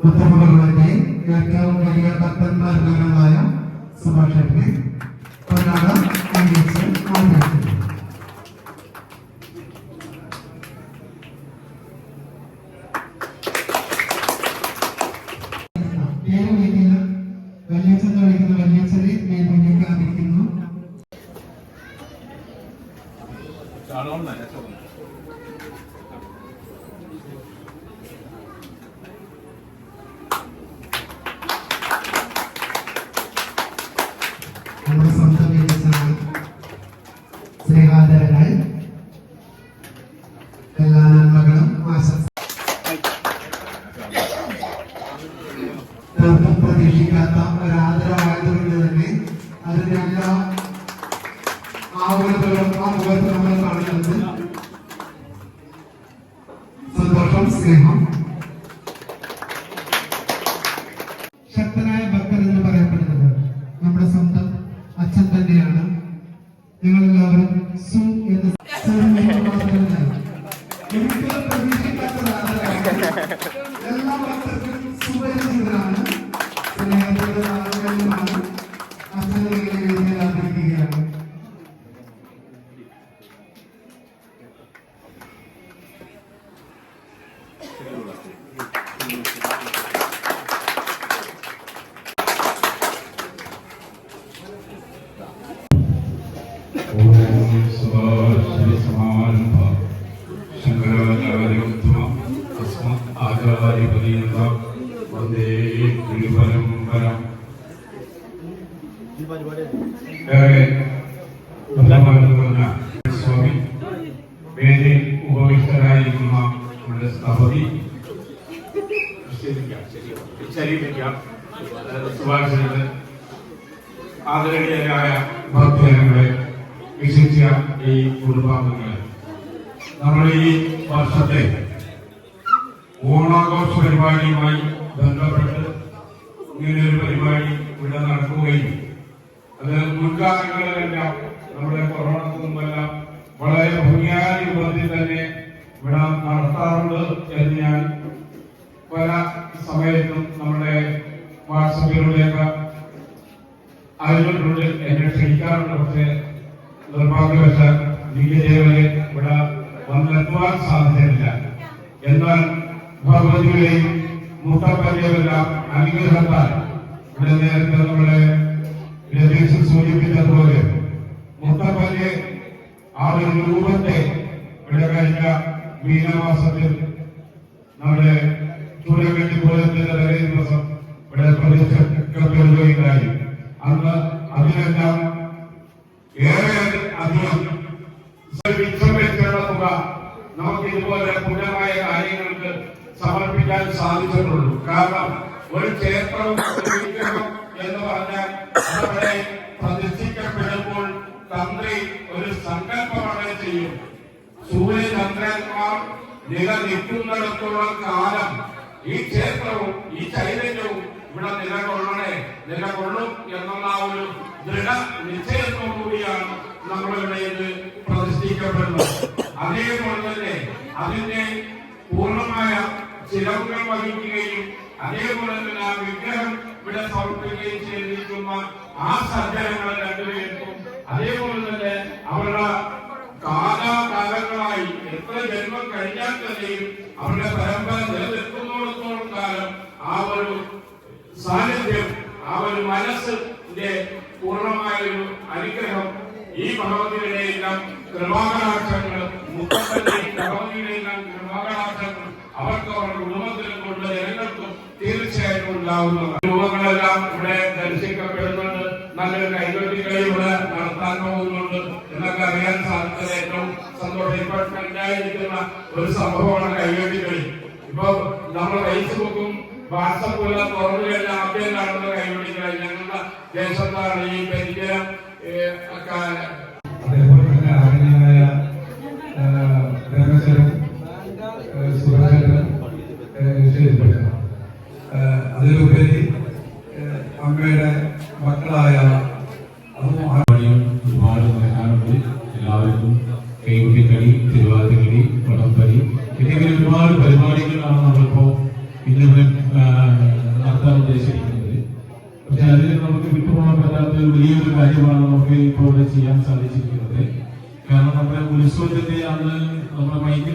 ഉത്തമകളുടെ ഏറ്റവും വലിയ ഭക്തന്മാരിലൊരാളായ സുഭാഷന്റെ പൊന്നാണ് ആ ഉപരത്തിലും ആ ഉപരത്തിൽ നമ്മൾ കാണുന്നത് സന്തോഷം സ്നേഹം പര്യപര്യന്തം വന്ദേ ഗുരുപരമ്പര ബന്ധമാകുന്ന സ്വാമി വേദി ഉപവിഷ്ടരായിരിക്കുന്ന നമ്മുടെ സ്ഥപതി സുഭാഷ് ആദരണീയരായ ഭക്തജനങ്ങളെ വിശിച്ച ഈ കുടുംബാംഗങ്ങളെ നമ്മൾ ഈ വർഷത്തെ ഓണാഘോഷ പരിപാടിയുമായി ബന്ധപ്പെട്ട് ഇങ്ങനെയൊരു പരിപാടി ഇവിടെ നടക്കുകയും അത് മുൻകാലങ്ങളിലെല്ലാം നമ്മുടെ കൊറോണ മുമ്പെല്ലാം വളരെ ഭംഗിയായ രൂപത്തിൽ തന്നെ ഇവിടെ നടത്താറുണ്ട് എന്ന് ഞാൻ പല സമയത്തും നമ്മുടെ വാട്സപ്പിലൂടെയൊക്കെ അറിഞ്ഞിട്ടുണ്ട് എന്നെ ക്ഷണിക്കാറുണ്ട്. പക്ഷെ കൂട്ടപ്പരിയവരെല്ലാം അനുഗ്രഹത്താൽ ഇവിടെ നേരത്തെ നമ്മുടെ രതീഷ് സൂചിപ്പിച്ചതുപോലെ മുട്ടപ്പല്ല് ആ ഒരു രൂപത്തെ ഇവിടെ കഴിഞ്ഞ മീനമാസത്തിൽ നമ്മുടെ ഈ ക്ഷേത്രവും ഈ ചൈതന്യവും ഇവിടെ നിലകൊള്ളണേ നിലകൊള്ളും എന്നുള്ള ആ ഒരു ദൃഢ നിശ്ചയത്തോടുകൂടിയാണ് നമ്മളിവിടെ ഇത് പ്രതിഷ്ഠിക്കപ്പെടുന്നത്. അതേപോലെ തന്നെ അതിന്റെ പൂർണമായ ചിലവുകൾ വഹിക്കുകയും അതേപോലെ തന്നെ ആ വിഗ്രഹം ഇവിടെ സമർപ്പിക്കുകയും ചെയ്തിരിക്കുന്ന ആ സജ്ജനങ്ങൾ രണ്ടുപേർക്കും അതേപോലെ തന്നെ അവരുടെ കാലാകാലങ്ങളായി എത്ര ജന്മം കഴിഞ്ഞാൽ തന്നെയും അവരുടെ പരമ്പര നിലനിർത്തും ആ ഒരു സാന്നിധ്യം ആ ഒരു മനസ്സിന്റെ പൂർണമായ ഒരു അനുഗ്രഹം ഈ ഭഗവതിയുടെ എല്ലാം കൃപാകടാക്ഷങ്ങൾ മുഖത്തിന്റെയും ഭഗവതിയുടെ എല്ലാം അവർക്ക് അവരുടെ കുടുംബത്തിനും കൊണ്ട് ജനങ്ങൾക്കും തീർച്ചയായിട്ടും ഉണ്ടാവുന്നതാണ്. രൂപങ്ങളെല്ലാം ഇവിടെ ദർശിക്കപ്പെടുന്നുണ്ട്. നല്ലൊരു കൈകൊട്ടികളി ഇവിടെ നടത്താൻ പോകുന്നുണ്ട്. അറിയാൻ സാധിച്ചത് ഏറ്റവും സന്തോഷം. ഇപ്പോൾ ഉണ്ടായിരിക്കുന്ന ഒരു സംഭവമാണ് കൈകൊട്ടികളി ഇപ്പൊ നമ്മൾ ഫേസ്ബുക്കും വാട്സപ്പും എല്ലാം തുറന്നു കഴിഞ്ഞാൽ ആദ്യം കാണുന്ന കൈകൊട്ടികളി ഞങ്ങളുടെ ദേശത്താണ് ഈ പരിചയം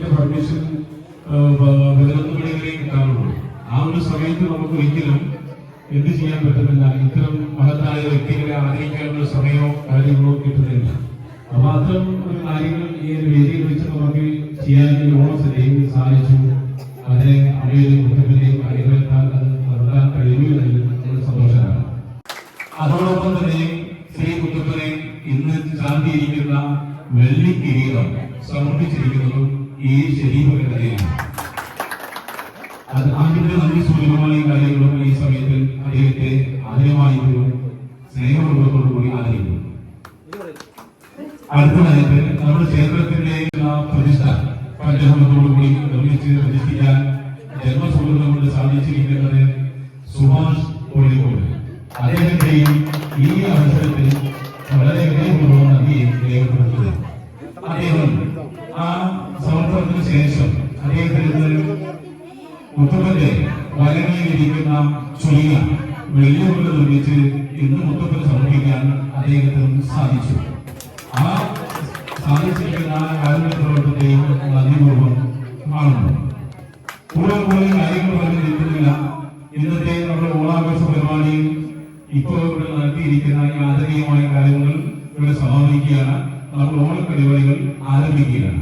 മൈക്കിന്റെ പെർമിഷൻ വിതരണങ്ങളിലേക്ക് കിട്ടാറുള്ളൂ. ആ ഒരു സമയത്ത് നമുക്ക് ഒരിക്കലും എന്ത് ചെയ്യാൻ പറ്റുന്നില്ല. ഇത്തരം മഹത്തായ വ്യക്തികളെ ആദരിക്കാനുള്ള സമയമോ കാര്യങ്ങളോ കിട്ടുന്നില്ല. അപ്പൊ അത്തരം ഒരു കാര്യങ്ങൾ ഈ ഒരു വേദിയിൽ വെച്ച് നമുക്ക് ചെയ്യാൻ ഓണം സദ്യയിൽ സാധിച്ചു അതിനെ അവയുടെ കുടുംബത്തിന്റെയും അനുഗ്രഹത്താൽ അത് നടത്താൻ കഴിയൂ എന്നതിൽ വളരെ സന്തോഷമാണ്. അതോടൊപ്പം തന്നെ ശ്രീ കുട്ടപ്പനെ ഇന്ന് ചാന്തിയിരിക്കുന്ന വെള്ളി കിരീടം സമർപ്പിച്ചിരിക്കുന്നതും ഈ ശരീരകഥയാണ് അത് ആദ്യത്തെ നല്ല സൂചകമായ കാര്യങ്ങളും ഈ സമയത്ത് അദ്ദേഹത്തെ ആദ്യമായി ഒരു സ്നേഹപൂർവത്തോടു കൂടി ആദരിക്കുന്നു. അടുത്തതായിട്ട് നമ്മുടെ ക്ഷേത്രത്തിന്റെ പ്രതിഷ്ഠ പഞ്ചഹോമത്തോടുകൂടി നിർമ്മിച്ച് പ്രതിഷ്ഠിക്കാൻ ജന്മസുഹൃതം കൊണ്ട് സാധിച്ചിരിക്കുന്നത് വലങ്ങയിലിരിക്കുന്ന ചുളിക വെള്ളിയുകൊണ്ട് നിർമ്മിച്ച് ഇന്ന് മുത്തപ്പന് സമർപ്പിക്കാൻ അദ്ദേഹത്തിന് സാധിച്ചു. ആ സാധിച്ചിരിക്കുന്ന ആ കാരുണ്യ പ്രവർത്തനത്തെയും നന്ദിപൂർവം കാണുന്നു. കൂടെ കൂടെ കാര്യങ്ങൾ പറഞ്ഞു നിൽക്കുന്നില്ല. ഇന്നത്തെ നമ്മുടെ ഓണാഘോഷ പരിപാടിയിൽ ഇപ്പോൾ ഇവിടെ നടത്തിയിരിക്കുന്ന ഈ ആദരണീയമായ കാര്യങ്ങൾ ഇവിടെ സമാപിക്കുകയാണ്. നമ്മൾ ഓണപ്പരിപാടികൾ ആരംഭിക്കുകയാണ്.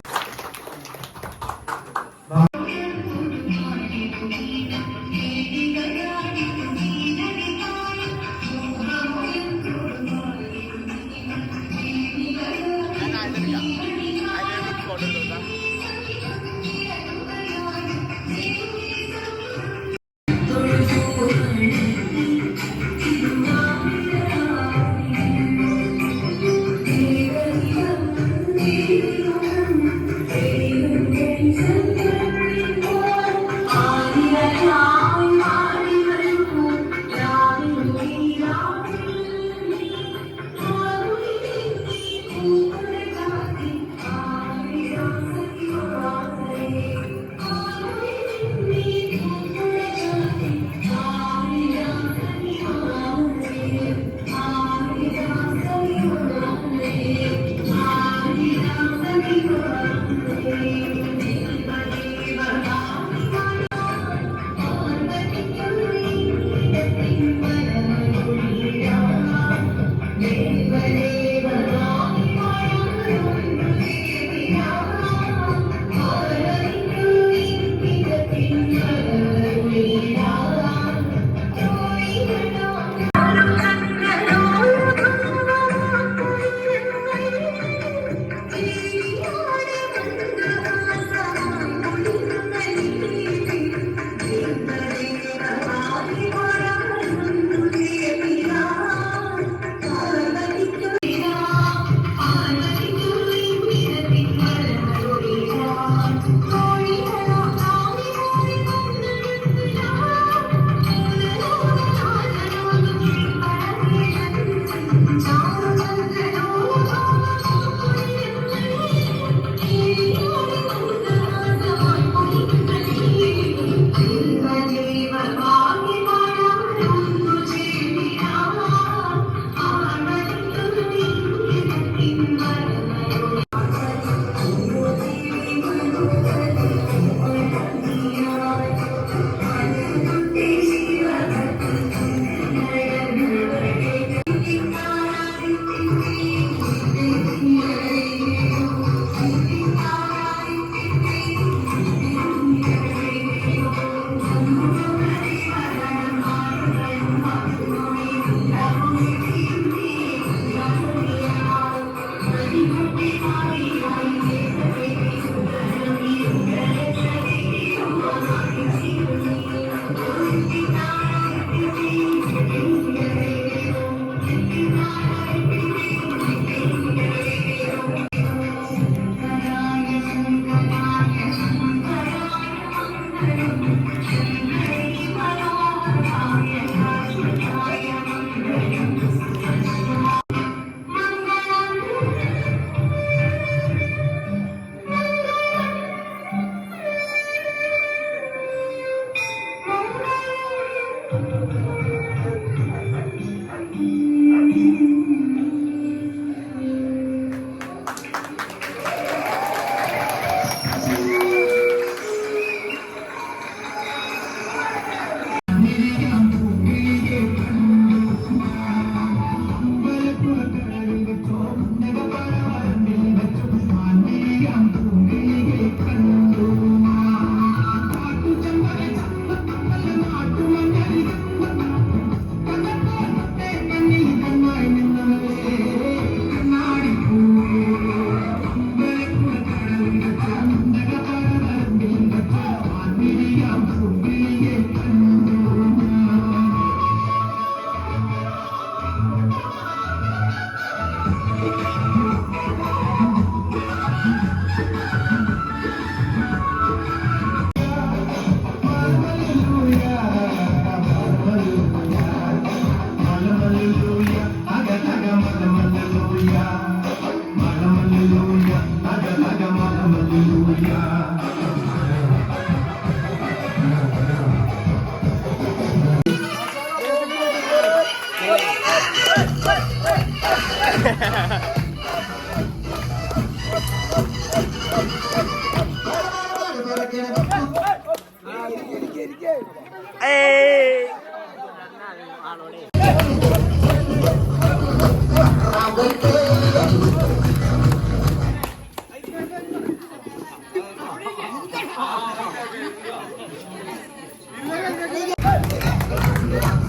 Yeah.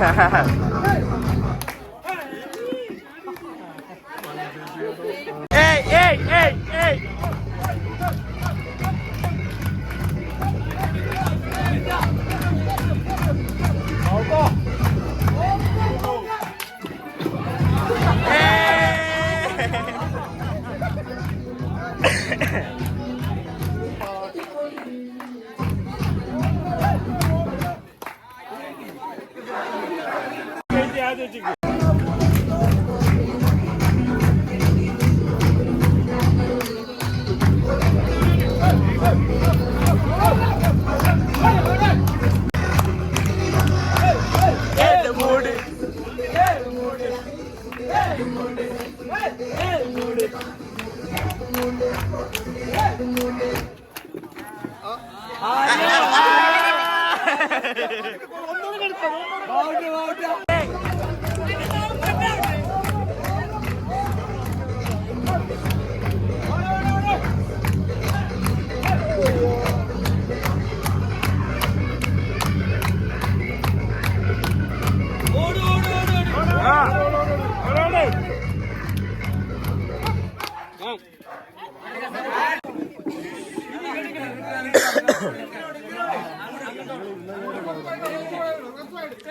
Ja, ja, ja.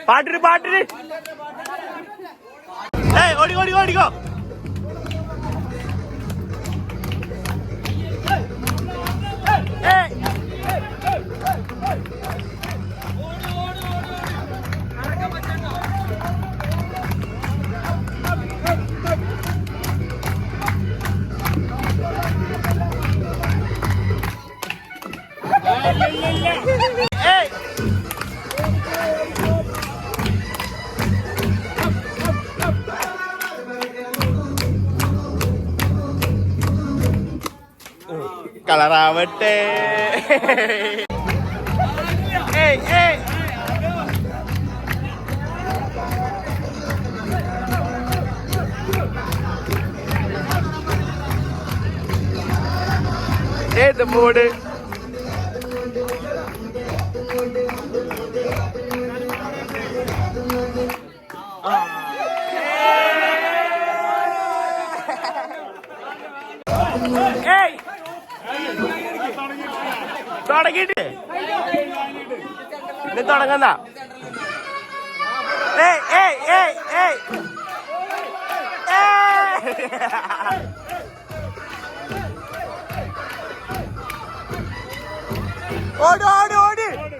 പാട്ടിന് പാട്ടിന് ഏയ് ഓടിക്കോ ഓടിക്കോ ഓടിക്കോ. ഏയ്. കളറാവട്ടെ. ഏയ് ഏയ്. ഏത് മൂഡ്? തുടങ്ങിട്ട് ഇനി തുടങ്ങുന്ന ഏയ് ഏയ് ഏയ് ഏയ്. ഓടി ഓടി ഓടി ഓടി.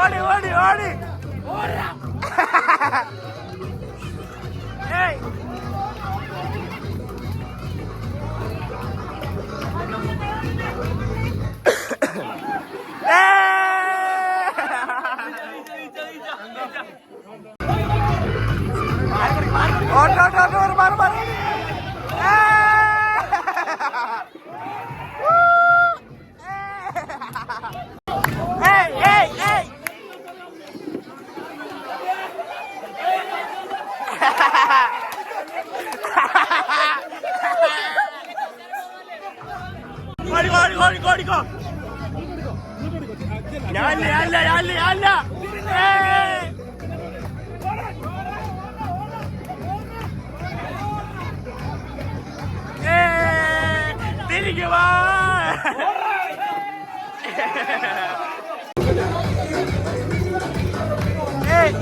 ഓടി ഓടി ഓടി.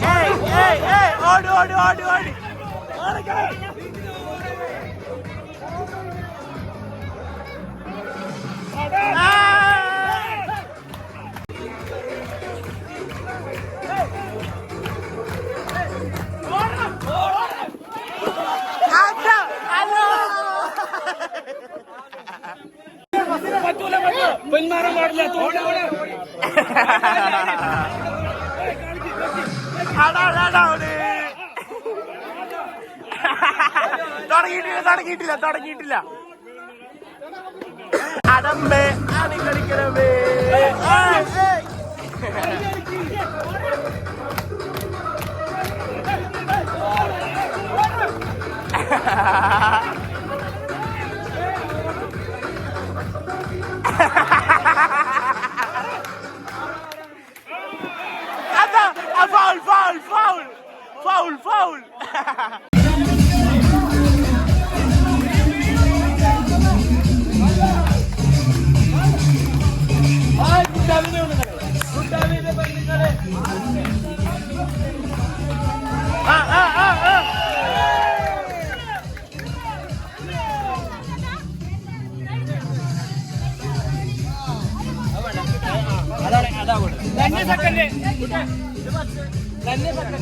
ഏയ് ഏയ് ഏയ് ഏയ് ഓടി ഓടി ഓടി തുടങ്ങിയിട്ടില്ല തുടങ്ങിയിട്ടില്ല തുടങ്ങിയിട്ടില്ല അടമ്പേ അണി കളിക്കണമേ ഏയ്, ഏയ്. അതാ തന്നെ സെക്കൻഡ്. തന്നെ സെക്കൻഡ്.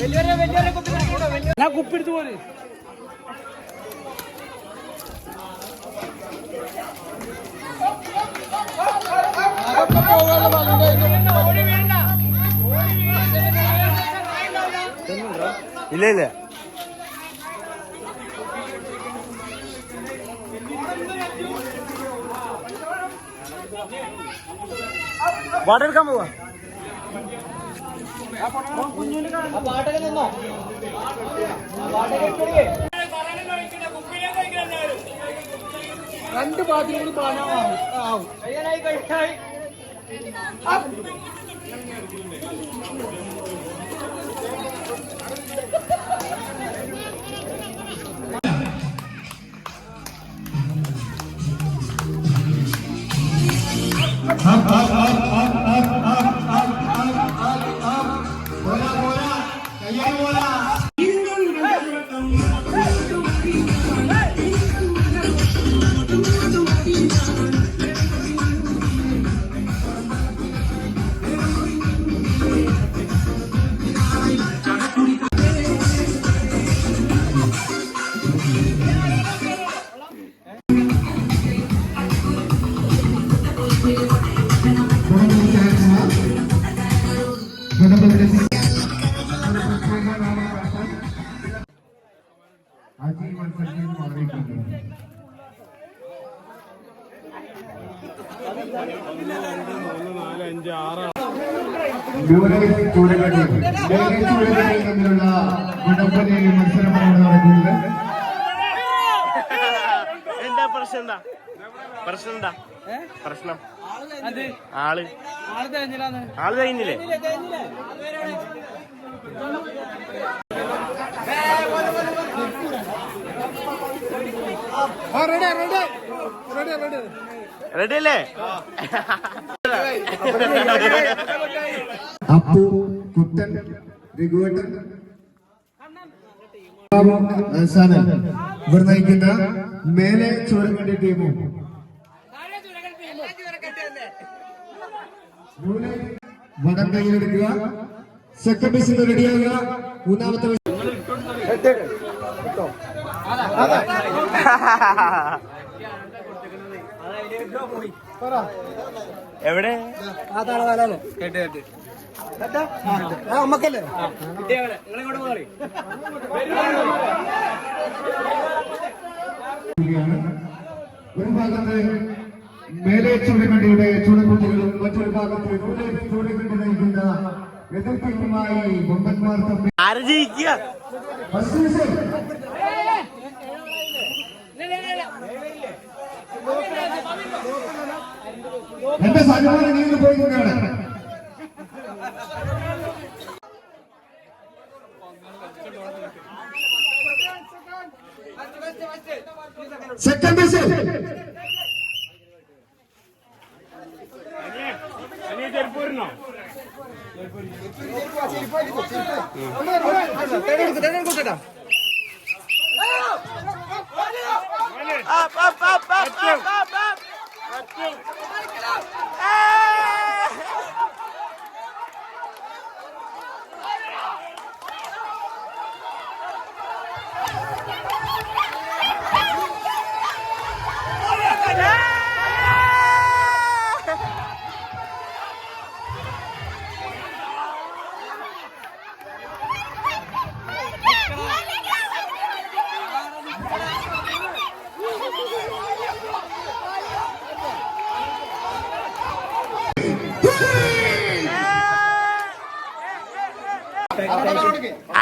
വലിയൊരു വലിയൊരു കുപ്പി ഞാൻ കുപ്പിടുത്ത് പോലെ ഇല്ല ഇല്ല. വാട്ടർ എടുക്കാൻ പോവാ. പാട്ടൊക്കെ നിന്നോ രണ്ട് കൂടി പാടാവും ആവും കഴിയാനായി ന്യൂനഗതി ആൾ ആൾ കഴിഞ്ഞില്ലേ റെഡി അല്ലേ അപ്പു കുട്ടൻ രഘുവേട്ടൻ ഇവർ നയിക്കുന്ന മേലെ ചൂരക്കട്ടി ടീമും വടം കയ്യിലെടുക്കുക. സെക്കൻഡ് ബേസിൽ റെഡിയാകുക മൂന്നാമത്തെ എവിടെ? നമ്മക്കല്ലേ ഒരു ഭാഗത്ത് മേലെ ചൂടുമണ്ടിയുടെ ചൂടുകുട്ടികളും മറ്റൊരു ഭാഗത്ത് ചൂടക്കണ്ടി നയിക്കുന്ന എതിർ ടീമുമായി ബൊമ്മന്മാർ തമ്മിൽ. എന്റെ സജമാനം നീ പോയി നിൽക്കുകയാണ് second base Up, up, up, up, up, up, up.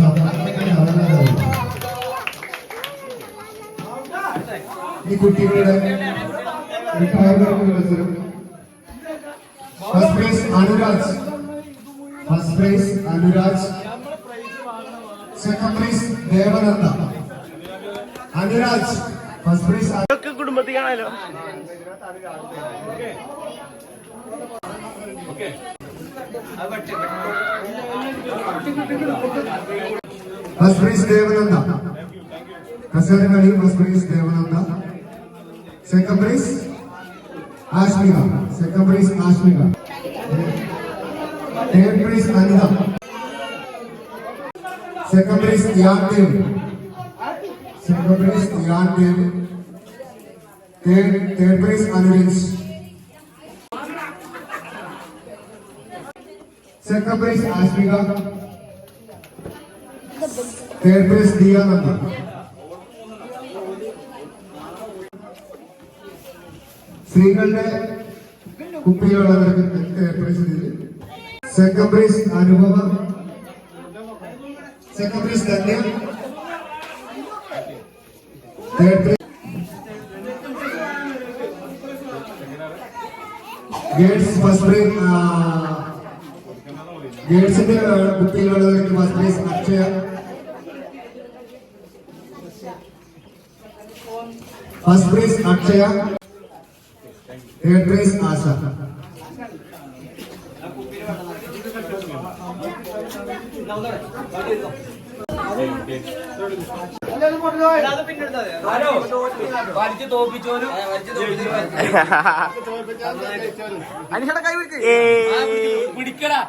സാധാരണക്കാരി അവനതാണ്. ഈ കുട്ടികളുടെ റിട്ടയർമെന്റ് മത്സരം first prize Anuraj first prize Anuraj second Devananda Anuraj first prize കുടുംബത്തിൽ കാണാലോ ഫസ്റ്റ് പ്രൈസ് ദേവനന്ദ കസേര കളി first prize Devananda second prize Ashmika second prize Ashmika third prize Anitha Yadev second prize Yadev third prize Anuranj second prize Ashmika. Third prize Diyananda സ്ത്രീകളുടെ കുപ്പികളുള്ളവർക്ക് third second prize Anubhava. Second prize Dhanya third prize girls first prize ഗേൾസിന്റെ കുട്ടികളുള്ളവർക്ക് first prize Akshaya first prize Akshaya third prize Asha അത് പിന്നെ എടുത്താ മതി. ഏയ്. പിടിക്കടാ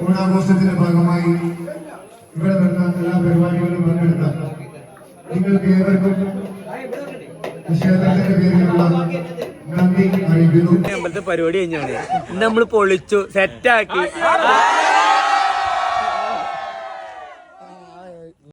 ഓണാഘോഷത്തിന്റെ ഭാഗമായി ഇവിടെ നടന്ന എല്ലാ പരിപാടികളിലും പങ്കെടുത്ത നിങ്ങൾക്ക് ഏവർക്കും അമ്പലത്തെ പരിപാടി കഴിഞ്ഞാണ്. നമ്മൾ പൊളിച്ചു സെറ്റാക്കി